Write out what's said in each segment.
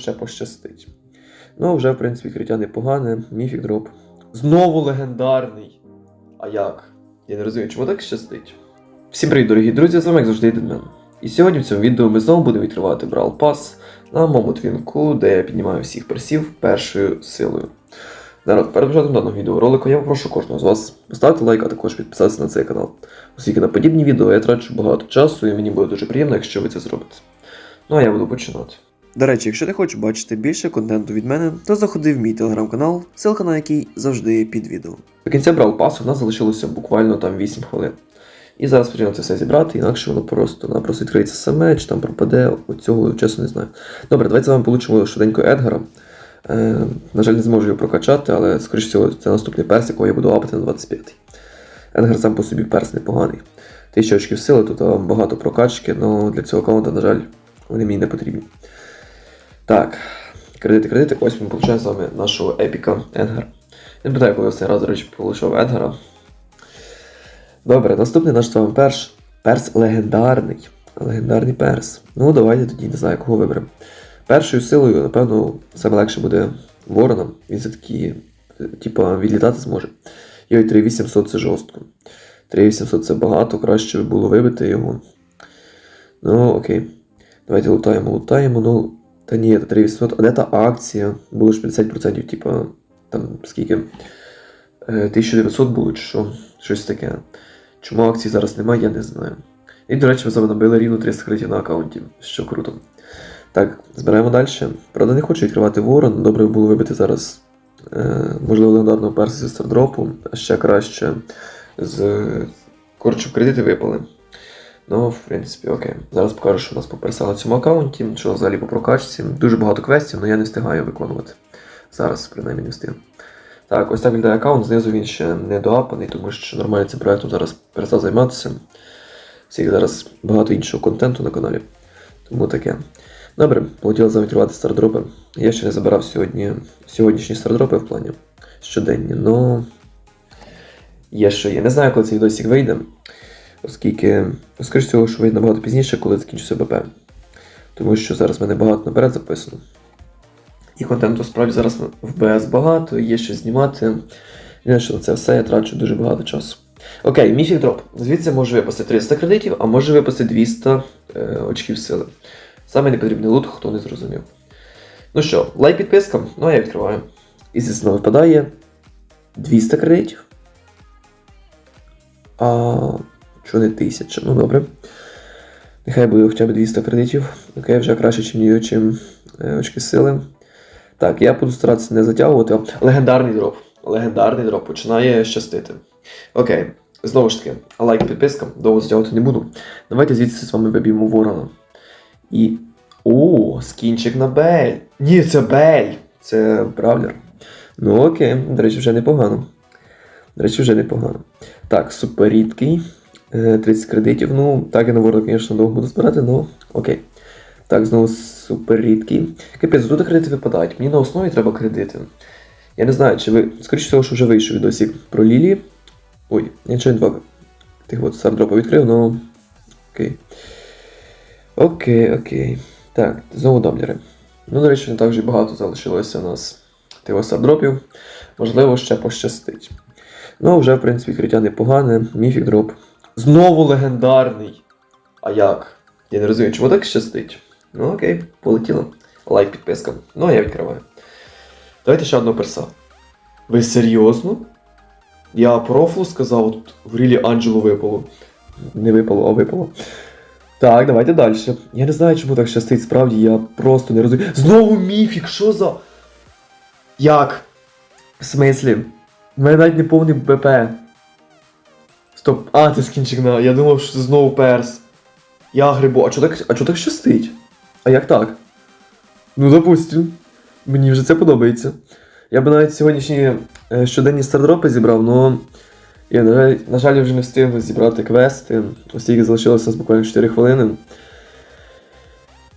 ще пощастить. Ну, вже, в принципі, відкриття непогане, міфік дроп. Знову легендарний. А як? Я не розумію, чому так щастить. Всім привіт, дорогі друзі, з вами як завжди Дедмен. І сьогодні в цьому відео ми знову будемо відкривати Brawl Pass на моєму твінку, де я піднімаю всіх персів першою силою. Народ, перед початком даного відеоролику я попрошу кожного з вас поставити лайк, а також підписатися на цей канал. Оскільки на подібні відео я трачу багато часу, і мені буде дуже приємно, якщо ви це зробите. Ну а я буду починати. До речі, якщо ти хочеш бачити більше контенту від мене, то заходи в мій телеграм-канал, ссылка на який завжди під відео. До кінця брал пасу в нас залишилося буквально там 8 хвилин. І зараз потрібно це все зібрати, інакше воно просто-напросто відкриється саме, чи там пропаде, цього чесно не знаю. Добре, давайте з вами получимо швиденько Едгара. Е, на жаль, не зможу його прокачати, але, скоріш всього, це наступний перс, якого я буду апати на 25-й. Едгар сам по собі перс непоганий. Тисяча очків сили, тут а, багато прокачки, але для цього аккаунта, на жаль, вони мені не потрібні. Так, кредити, кредити. Ось ми получаємо з вами нашого епіка Едгар. Я не питаю, коли я останній раз, до речі, получав Едгара. Добре, наступний наш з вами перш. Перс легендарний. Легендарний перс. Ну, давайте тоді не знаю, кого виберемо. Першою силою, напевно, саме легше буде вороном. Він все-таки, е, типа, відлітати зможе. І ой 3800 це жорстко. 3800 це багато, краще було вибити його. Ну, окей. Давайте лутаємо, лутаємо. Ну, та ні, це 3800. А де та акція? Було ж 50%, типа, там скільки? Е, 1900 було чи що? Щось таке. Чому акції зараз немає, я не знаю. І, до речі, ми з вами набили рівно 300 кредитів на аккаунті, що круто. Так, збираємо далі. Правда, не хочу відкривати ворон. Добре було вибити зараз, е, можливо, легендарного перса зі стардропу, а ще краще з корчу кредити випали. Ну, в принципі, окей. Зараз покажу, що у нас по перса на цьому аккаунті, що взагалі по прокачці. Дуже багато квестів, але я не встигаю виконувати. Зараз, принаймні, не встигну. Так, ось так виглядає аккаунт, знизу він ще не доапаний, тому що нормально цим проектом зараз перестав займатися. Всіх зараз багато іншого контенту на каналі. Тому таке. Добре, полетіли завітрувати стардропи. Я ще не забирав сьогодні сьогоднішні стардропи в плані щоденні, но є що є. Не знаю, коли цей відосик вийде, оскільки, скоріш всього, що вийде набагато пізніше, коли закінчуся БП. Тому що зараз в мене багато наперед записано. І контенту справді зараз в БС багато, є що знімати. І що на це все я трачу дуже багато часу. Окей, міфік дроп. Звідси може випасти 300 кредитів, а може випасти 200 е, очків сили. Саме непотрібний лут, хто не зрозумів. Ну що, лайк підписка, ну а я відкриваю. І звісно випадає 200 кредитів. А що не 1000? Ну добре. Нехай буде хоча б 200 кредитів. Окей, вже краще, ніж чим е, очки сили. Так, я буду старатися не затягувати. Легендарний дроп. Легендарний дроп починає щастити. Окей, знову ж таки, лайк підписка, довго затягувати не буду. Давайте звідси з вами виб'ємо ворона. І. О, скінчик на Бель. Ні, це Бель. Це бравлер. Ну окей, до речі, вже непогано. До речі, вже непогано. Так, супер. Е, 30 кредитів. Ну, так я на ворона, звісно, довго буду збирати, але окей. Так, знову супер рідкий. Капець, тут кредити випадають. Мені на основі треба кредити. Я не знаю, чи ви. Скоріше всього, що вже вийшов відосик про Лілі. Ой, я нічого не два тих от стардропа відкрив, ну. Окей. Окей, окей. Так, знову домлери. Ну, до речі, не так вже багато залишилося у нас тих стардропів. Можливо, ще пощастить. Ну, вже, в принципі, відкриття непогане. Міфік дроп. Знову легендарний. А як? Я не розумію, чому так щастить? Ну окей, полетіло. Лайк, підписка. Ну, а я відкриваю. Давайте ще одного перса. Ви серйозно? Я профлу сказав, тут в рілі Анджелу випало. Не випало, а випало. Так, давайте далі. Я не знаю, чому так щастить, справді, я просто не розумію. Знову міфік, що за. Як? В смислі? У мене навіть не повний БП. Стоп. А, це скінчик на. Я думав, що знову перс. Я грибу. А чого так, а чого так щастить? А як так? Ну, допустим. Мені вже це подобається. Я би навіть сьогоднішні е, щоденні стардропи зібрав, але я, на жаль, на жаль, вже не встиг зібрати квести, оскільки залишилося буквально 4 хвилини.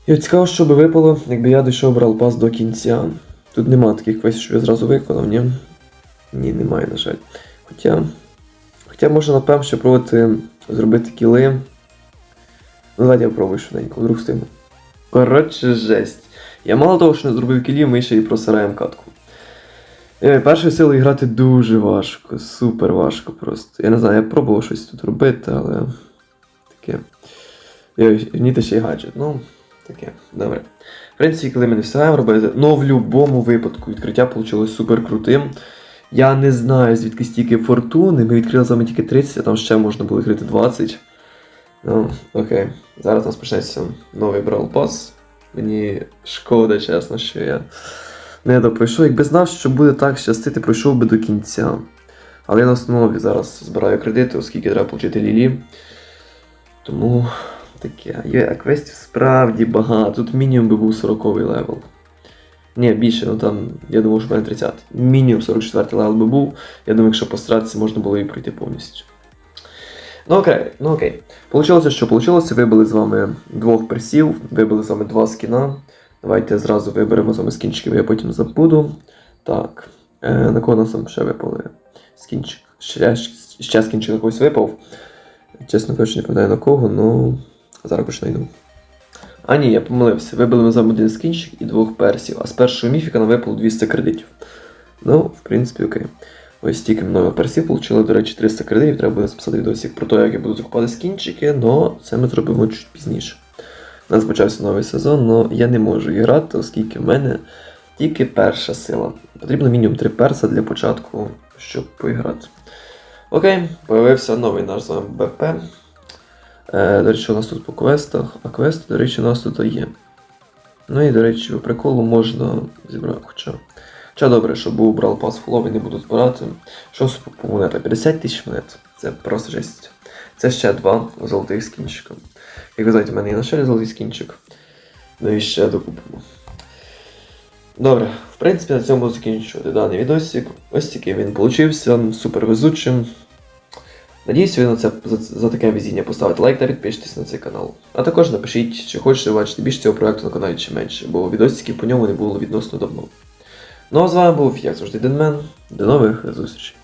От цікаво, що би випало, якби я дійшов Брал Пас до кінця. Тут нема таких квестів, що я зразу виконав, ні? Ні, немає, на жаль. Хоча. Хоча можна, напевно, ще пробувати зробити кіли. Ну, давайте я пробую швиденько, вдруг встигну. Коротше, жесть. Я мало того, що не зробив кілів, ми ще й просираємо катку. Е, Першою силою грати дуже важко, супер важко просто. Я не знаю, я пробував щось тут робити, але таке. І ще й гаджет. Ну, таке, добре. В принципі, коли ми не встигаємо робити, ну в будь-якому випадку відкриття вийшло супер крутим. Я не знаю, звідки стільки фортуни. Ми відкрили з вами тільки 30, а там ще можна було відкрити 20. Ну, окей. Зараз у нас почнеться новий Brawl Pass. Мені шкода, чесно, що я не допройшов. Якби знав, що буде так щастити, пройшов би до кінця. Але я на основі зараз збираю кредити, оскільки треба отримати лілі. Тому таке. Є квестів справді багато. Тут мінімум би був 40 левел. Ні, більше, ну там, я думав, що мене 30. Мінімум 44 левел би був. Я думаю, якщо постаратися, можна було і пройти повністю. Ну окей, ну окей. Получилося, що получилося. Вибили з вами двох персів, вибили з вами два скіна. Давайте зразу виберемо з вами скінчики, бо я потім забуду. Так. Е, на кого нас там ще випали? Скінчик. Ще, ще скінчик на випав. Чесно кажучи, не пам'ятаю на кого, ну. Зараз почну йду. А ні, я помилився. Вибили ми з вами один скінчик і двох персів, а з першого міфіка нам випало 200 кредитів. Ну, в принципі, окей. Ось тільки нових персів отримали, до речі, 300 кредитів. Треба буде записати відосик про те, як я буду закупати скінчики, але це ми зробимо чуть пізніше. У нас почався новий сезон, але я не можу грати, оскільки в мене тільки перша сила. Потрібно мінімум 3 перса для початку, щоб поіграти. Окей, появився новий наш з вами БП. Е, до речі, у нас тут по квестах, а квести, до речі, у нас тут є. Ну і, до речі, по приколу можна зібрати. Хоча. Хоча добре, що був брал пас фуловий, не буду збирати. Що по монета? 50 тисяч монет. Це просто жесть. Це ще два золотих скінчика. Як ви знаєте, в мене є на шері золотий скінчик. Ну і ще докупимо. Добре, в принципі, на цьому закінчувати даний відосик. Ось такий він получився, супер везучим. Надіюсь, ви на це за, за таке везіння поставите лайк та підпишитесь на цей канал. А також напишіть, чи хочете бачити більше цього проекту на каналі чи менше, бо відосиків по ньому не було відносно давно. Ну а з вами був, як завжди, Денмен. До нових зустрічей.